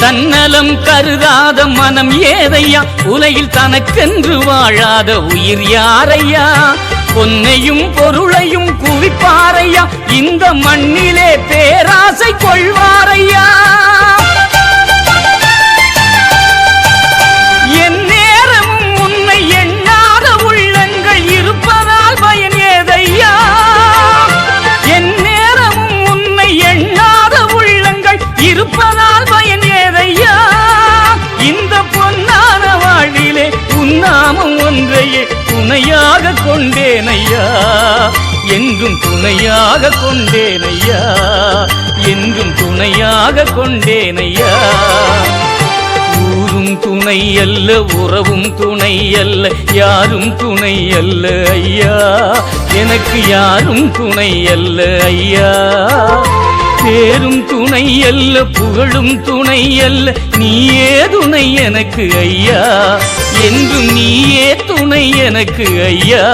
தன்னலம் கருதாத மனம் ஏதையா? உலகில் தனக்கென்று வாழாத உயிர் யாரையா? பொன்னையும் பொருளையும் குவிப்பாரையா? இந்த மண்ணிலே பே துணையாக கொண்டேன் ஐயா என்றும் துணையாக கொண்டேன் ஐயா என்றும் துணையாக கொண்டேன் ஐயா ஊரும் துணை அல்ல உறவும் துணை அல்ல யாரும் துணை அல்ல ஐயா. எனக்கு யாரும் துணை அல்ல ஐயா. பேரும் துணை அல்ல புகழும் துணை அல்ல. நீயே துணை எனக்கு ஐயா. என்றும் நீயே துணை எனக்கு ஐயா.